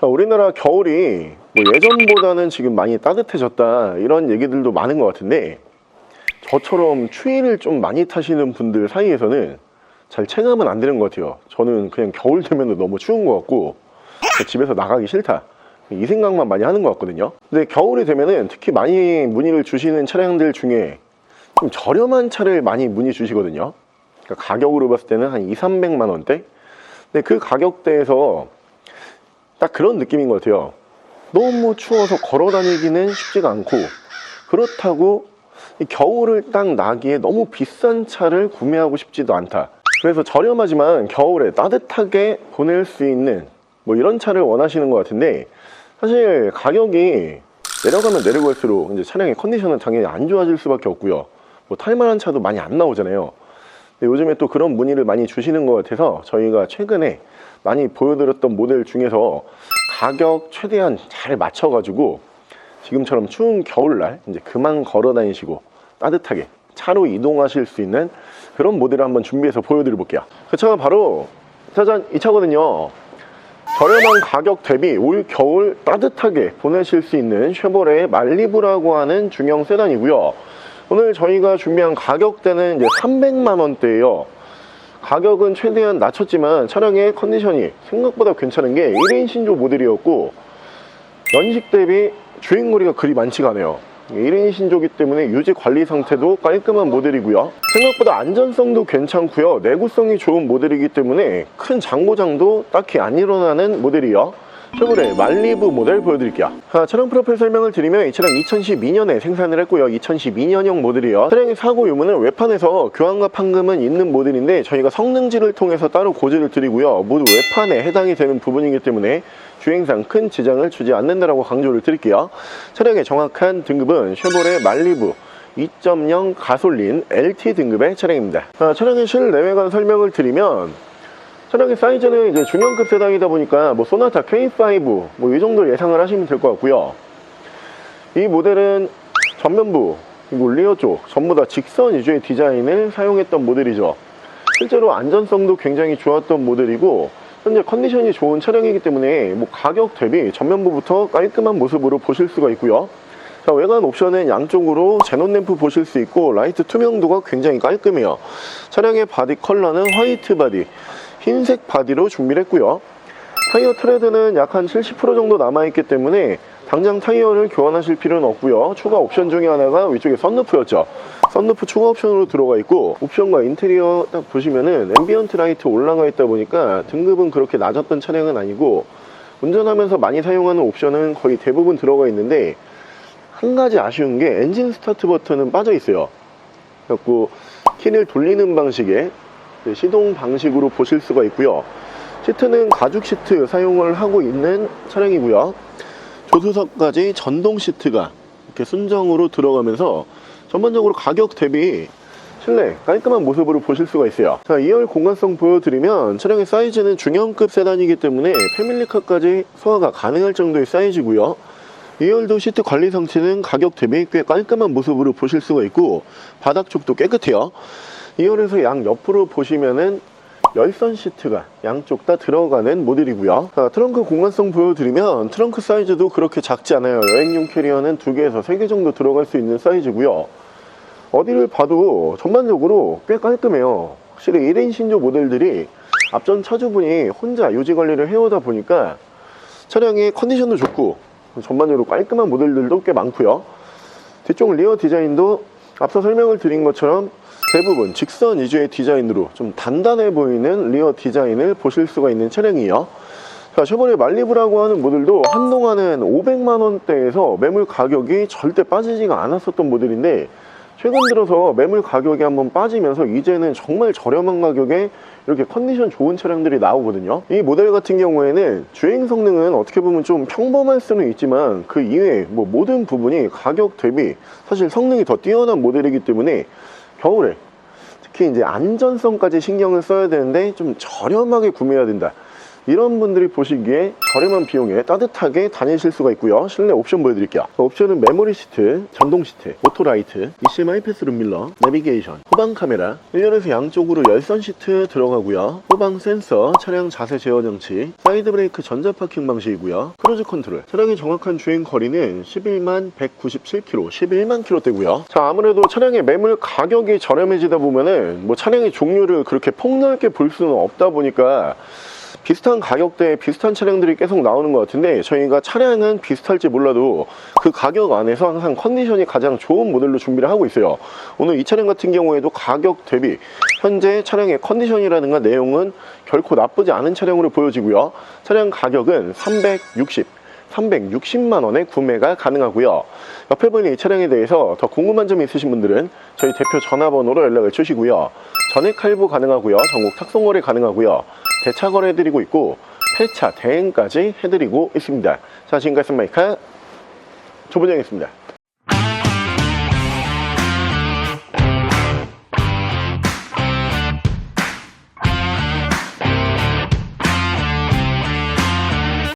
자, 우리나라 겨울이 뭐 예전보다는 지금 많이 따뜻해졌다 이런 얘기들도 많은 것 같은데 저처럼 추위를 좀 많이 타시는 분들 사이에서는 잘 체감은 안 되는 것 같아요. 저는 그냥 겨울 되면 너무 추운 것 같고 집에서 나가기 싫다. 이 생각만 많이 하는 것 같거든요. 근데 겨울이 되면은 특히 많이 문의를 주시는 차량들 중에 좀 저렴한 차를 많이 문의 주시거든요. 그러니까 가격으로 봤을 때는 한 2, 300만 원대? 근데 그 가격대에서 딱 그런 느낌인 것 같아요. 너무 추워서 걸어 다니기는 쉽지가 않고 그렇다고 이 겨울을 딱 나기에 너무 비싼 차를 구매하고 싶지도 않다. 그래서 저렴하지만 겨울에 따뜻하게 보낼 수 있는 뭐 이런 차를 원하시는 것 같은데 사실 가격이 내려가면 내려갈수록 이제 차량의 컨디션은 당연히 안 좋아질 수밖에 없고요. 뭐 탈만한 차도 많이 안 나오잖아요. 근데 요즘에 또 그런 문의를 많이 주시는 것 같아서 저희가 최근에 많이 보여드렸던 모델 중에서 가격 최대한 잘 맞춰가지고 지금처럼 추운 겨울날 이제 그만 걸어 다니시고 따뜻하게 차로 이동하실 수 있는 그런 모델을 한번 준비해서 보여드려 볼게요. 그 차가 바로 짜잔 이 차거든요. 저렴한 가격 대비 올 겨울 따뜻하게 보내실 수 있는 쉐보레의 말리부라고 하는 중형 세단이고요. 오늘 저희가 준비한 가격대는 이제 300만 원대예요. 가격은 최대한 낮췄지만 차량의 컨디션이 생각보다 괜찮은 게 1인 신조 모델이었고 연식 대비 주행거리가 그리 많지가 않아요. 1인 신조기 때문에 유지 관리 상태도 깔끔한 모델이고요. 생각보다 안전성도 괜찮고요. 내구성이 좋은 모델이기 때문에 큰 장고장도 딱히 안 일어나는 모델이요 쉐보레 말리부 모델 보여드릴게요. 자, 차량 프로필 설명을 드리면 이 차량 2012년에 생산을 했고요. 2012년형 모델이요. 차량의 사고 유무는 외판에서 교환과 판금은 있는 모델인데 저희가 성능지를 통해서 따로 고지를 드리고요. 모두 외판에 해당이 되는 부분이기 때문에 주행상 큰 지장을 주지 않는다라고 강조를 드릴게요. 차량의 정확한 등급은 쉐보레 말리부 2.0 가솔린 LT 등급의 차량입니다. 자, 차량의 실내외관 설명을 드리면 차량의 사이즈는 이제 중형급 세단이다 보니까 뭐 소나타 K5 뭐 이 정도 예상을 하시면 될 것 같고요. 이 모델은 전면부 그리고 리어 쪽 전부 다 직선 위주의 디자인을 사용했던 모델이죠. 실제로 안전성도 굉장히 좋았던 모델이고 현재 컨디션이 좋은 차량이기 때문에 뭐 가격 대비 전면부부터 깔끔한 모습으로 보실 수가 있고요. 자, 외관 옵션은 양쪽으로 제논 램프 보실 수 있고 라이트 투명도가 굉장히 깔끔해요. 차량의 바디 컬러는 화이트 바디, 흰색 바디로 준비를 했고요. 타이어 트레드는 약 한 70% 정도 남아있기 때문에 당장 타이어를 교환하실 필요는 없고요. 추가 옵션 중에 하나가 위쪽에 썬루프였죠. 썬루프 추가 옵션으로 들어가 있고 옵션과 인테리어 딱 보시면은 앰비언트 라이트 올라가 있다 보니까 등급은 그렇게 낮았던 차량은 아니고 운전하면서 많이 사용하는 옵션은 거의 대부분 들어가 있는데 한 가지 아쉬운 게 엔진 스타트 버튼은 빠져 있어요. 그래갖고 키를 돌리는 방식의 그 시동 방식으로 보실 수가 있고요. 시트는 가죽 시트 사용을 하고 있는 차량이고요. 조수석까지 전동 시트가 이렇게 순정으로 들어가면서 전반적으로 가격 대비 실내 깔끔한 모습으로 보실 수가 있어요. 자, 2열 공간성 보여드리면 차량의 사이즈는 중형급 세단이기 때문에 패밀리카까지 소화가 가능할 정도의 사이즈고요. 2열도 시트 관리 상태는 가격 대비 꽤 깔끔한 모습으로 보실 수가 있고 바닥 쪽도 깨끗해요. 2열에서 양 옆으로 보시면은 열선 시트가 양쪽 다 들어가는 모델이고요. 자, 트렁크 공간성 보여드리면 트렁크 사이즈도 그렇게 작지 않아요. 여행용 캐리어는 두 개에서 세개 정도 들어갈 수 있는 사이즈고요. 어디를 봐도 전반적으로 꽤 깔끔해요. 확실히 1인 신조 모델들이 앞전 차주분이 혼자 유지 관리를 해오다 보니까 차량의 컨디션도 좋고 전반적으로 깔끔한 모델들도 꽤 많고요. 뒤쪽 리어 디자인도 앞서 설명을 드린 것처럼 대부분 직선 위주의 디자인으로 좀 단단해 보이는 리어 디자인을 보실 수가 있는 차량이에요. 자, 쉐보레 말리브라고 하는 모델도 한동안은 500만 원대에서 매물 가격이 절대 빠지지가 않았었던 모델인데 최근 들어서 매물 가격이 한번 빠지면서 이제는 정말 저렴한 가격에 이렇게 컨디션 좋은 차량들이 나오거든요. 이 모델 같은 경우에는 주행 성능은 어떻게 보면 좀 평범할 수는 있지만 그 이외에 뭐 모든 부분이 가격 대비 사실 성능이 더 뛰어난 모델이기 때문에 겨울에 특히 이제 안전성까지 신경을 써야 되는데 좀 저렴하게 구매해야 된다 이런 분들이 보시기에 저렴한 비용에 따뜻하게 다니실 수가 있고요. 실내 옵션 보여드릴게요. 옵션은 메모리 시트, 전동 시트, 오토라이트, ECMI 패스 룸 밀러, 내비게이션, 후방 카메라 1열에서 양쪽으로 열선 시트 들어가고요. 후방 센서, 차량 자세 제어 장치, 사이드 브레이크 전자 파킹 방식이고요. 크루즈 컨트롤. 차량의 정확한 주행 거리는 11만 197km, 11만 km대고요. 자 아무래도 차량의 매물 가격이 저렴해지다 보면은 뭐 차량의 종류를 그렇게 폭넓게 볼 수는 없다 보니까 비슷한 가격대에 비슷한 차량들이 계속 나오는 것 같은데 저희가 차량은 비슷할지 몰라도 그 가격 안에서 항상 컨디션이 가장 좋은 모델로 준비를 하고 있어요 오늘 이 차량 같은 경우에도 가격 대비 현재 차량의 컨디션이라든가 내용은 결코 나쁘지 않은 차량으로 보여지고요 차량 가격은 360 360만 원에 구매가 가능하고요. 옆에 보이는 이 차량에 대해서 더 궁금한 점이 있으신 분들은 저희 대표 전화번호로 연락을 주시고요. 전액 할부 가능하고요. 전국 탁송 거래 가능하고요. 대차 거래 해드리고 있고 폐차 대행까지 해드리고 있습니다. 자 지금까지 마이카 조본영이었습니다.